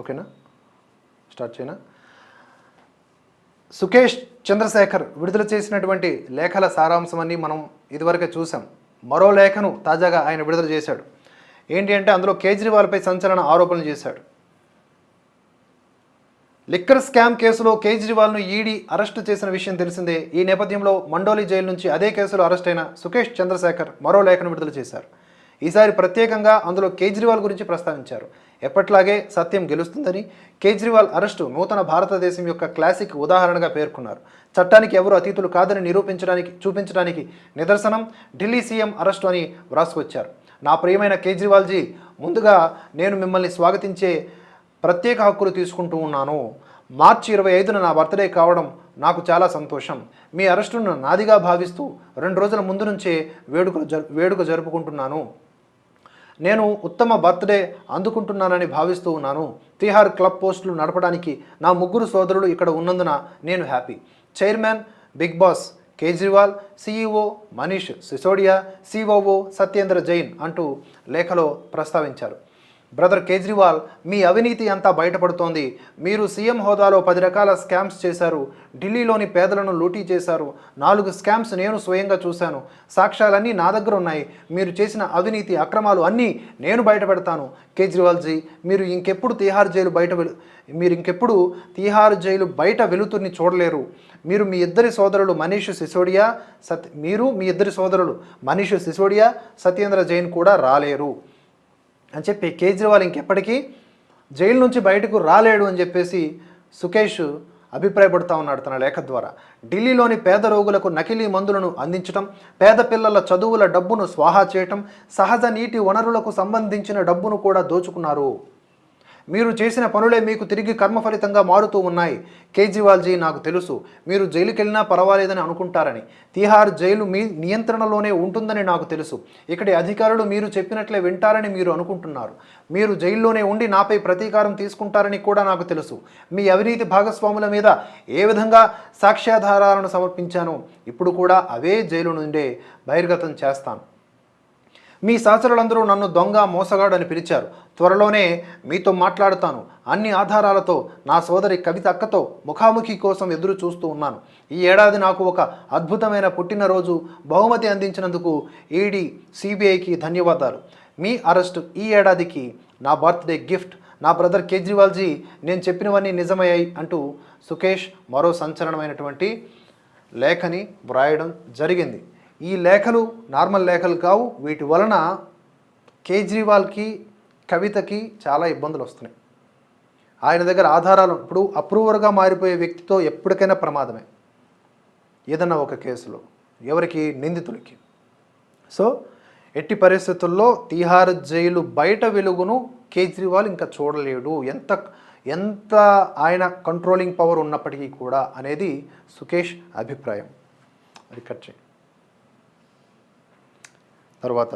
ఓకేనా? స్టార్ట్ చేయనా? సుకేష్ చంద్రశేఖర్ విడుదల చేసినటువంటి లేఖల సారాంశమని మనం ఇదివరకే చూసాం మరో లేఖను తాజాగా ఆయన విడుదల చేశాడు. ఏంటి అంటే అందులో కేజ్రీవాల్పై సంచలన ఆరోపణలు చేశాడు. లిక్కర్ స్కామ్ కేసులో కేజ్రీవాల్ను ఈడీ అరెస్టు చేసిన విషయం తెలిసిందే. ఈ నేపథ్యంలో మండోలి జైలు నుంచి అదే కేసులో అరెస్ట్ అయిన సుకేష్ చంద్రశేఖర్ మరో లేఖను విడుదల చేశారు. ఈసారి ప్రత్యేకంగా అందులో కేజ్రీవాల్ గురించి ప్రస్తావించారు. ఎప్పట్లాగే సత్యం గెలుస్తుందని కేజ్రీవాల్ అరెస్టు నూతన భారతదేశం యొక్క క్లాసిక్ ఉదాహరణగా పేర్కొన్నారు. చట్టానికి ఎవరు అతీతులు కాదని నిరూపించడానికి చూపించడానికి నిదర్శనం ఢిల్లీ సీఎం అరెస్టు అని వ్రాసుకొచ్చారు. నా ప్రియమైన కేజ్రీవాల్జీ ముందుగా నేను మిమ్మల్ని స్వాగతించే ప్రత్యేక హక్కులు తీసుకుంటూ ఉన్నాను. మార్చి ఇరవై ఐదున నా బర్త్డే కావడం నాకు చాలా సంతోషం. మీ అరెస్టును నాదిగా భావిస్తూ రెండు రోజుల ముందు నుంచే వేడుక జ వేడుక జరుపుకుంటున్నాను. నేను ఉత్తమ బర్త్డే అందుకుంటున్నానని భావిస్తూ ఉన్నాను. తిహార్ క్లబ్ పోస్టులు నడపడానికి నా ముగ్గురు సోదరులు ఇక్కడ ఉన్నందున నేను happy. Chairman big boss Kejriwal CEO Manish Sisodia COO Satyendra Jain అంటూ లేఖలో ప్రస్తావించారు. బ్రదర్ కేజ్రీవాల్ మీ అవినీతి అంతా బయటపడుతోంది. మీరు సీఎం హోదాలో పది రకాల స్కామ్స్ చేశారు. ఢిల్లీలోని పేదలను లూటీ చేశారు. నాలుగు స్కామ్స్ నేను స్వయంగా చూశాను. సాక్ష్యాలన్నీ నా దగ్గర ఉన్నాయి. మీరు చేసిన అవినీతి అక్రమాలు అన్నీ నేను బయటపెడతాను. కేజ్రీవాల్జీ మీరు ఇంకెప్పుడు తిహార్ జైలు బయట వెలు మీరు ఇంకెప్పుడు తిహార్ జైలు బయట వెలుతుర్ని చూడలేరు. మీరు మీ ఇద్దరి సోదరులు మనీష్ సిసోడియా సత్ మీరు మీ ఇద్దరి సోదరులు మనీష్ సిసోడియా సత్యేంద్ర జైన్ కూడా రాలేరు. అని చెప్పి కేజ్రీవాల్ ఇంకెప్పటికీ జైలు నుంచి బయటకు రాలేడు అని చెప్పేసి సుకేష్ అభిప్రాయపడుతూ ఉన్నాడు తన లేఖ ద్వారా. ఢిల్లీలోని పేద రోగులకు నకిలీ మందులను అందించడం పేద పిల్లల చదువుల డబ్బును స్వాహా చేయటం సహజ నీటి వనరులకు సంబంధించిన డబ్బును కూడా దోచుకున్నారు. మీరు చేసిన పనులే మీకు తిరిగి కర్మ ఫలితంగా మారుతూ ఉన్నాయి. కేజ్రీవాల్జీ నాకు తెలుసు. మీరు జైలుకెళ్ళినా పర్వాలేదని అనుకుంటారని. తిహార్ జైలు మీ నియంత్రణలోనే ఉంటుందని నాకు తెలుసు. ఇక్కడి అధికారులు మీరు చెప్పినట్లే వింటారని మీరు అనుకుంటున్నారు. మీరు జైల్లోనే ఉండి నాపై ప్రతీకారం తీసుకుంటారని కూడా నాకు తెలుసు. మీ అవినీతి భాగస్వాముల మీద ఏ విధంగా సాక్ష్యాధారాలను సమర్పించానో ఇప్పుడు కూడా అవే జైలు నుండే బహిర్గతం చేస్తాను. మీ సహచరులందరూ నన్ను దొంగ మోసగాడు అని పిలిచారు. త్వరలోనే మీతో మాట్లాడుతాను. అన్ని ఆధారాలతో నా సోదరి కవిత అక్కతో ముఖాముఖి కోసం ఎదురు చూస్తూ ఉన్నాను. ఈ ఏడాది నాకు ఒక అద్భుతమైన పుట్టినరోజు బహుమతి అందించినందుకు ఈడీ సిబిఐకి ధన్యవాదాలు. మీ అరెస్ట్ ఈ ఏడాదికి నా బర్త్డే గిఫ్ట్. నా బ్రదర్ కేజ్రీవాల్జీ నేను చెప్పినవన్నీ నిజమయ్యాయి అంటూ సుకేష్ మరో సంచలనమైనటువంటి లేఖని వ్రాయడం జరిగింది. ఈ లేఖలు నార్మల్ లేఖలు కావు. వీటి వలన కేజ్రీవాల్కి కవితకి చాలా ఇబ్బందులు వస్తున్నాయి. ఆయన దగ్గర ఆధారాలు ఇప్పుడు అప్రూవర్గా మారిపోయే వ్యక్తితో ఎప్పటికైనా ప్రమాదమే. ఏదన్నా ఒక కేసులో ఎవరికి నిందితులకి. సో ఎట్టి పరిస్థితుల్లో తీహార్ జైలు బయట వెలుగును కేజ్రీవాల్ ఇంకా చూడలేడు. ఎంత ఎంత ఆయన కంట్రోలింగ్ పవర్ ఉన్నప్పటికీ కూడా అనేది సుకేష్ అభిప్రాయం. అది కట్ చేయి. తర్వాత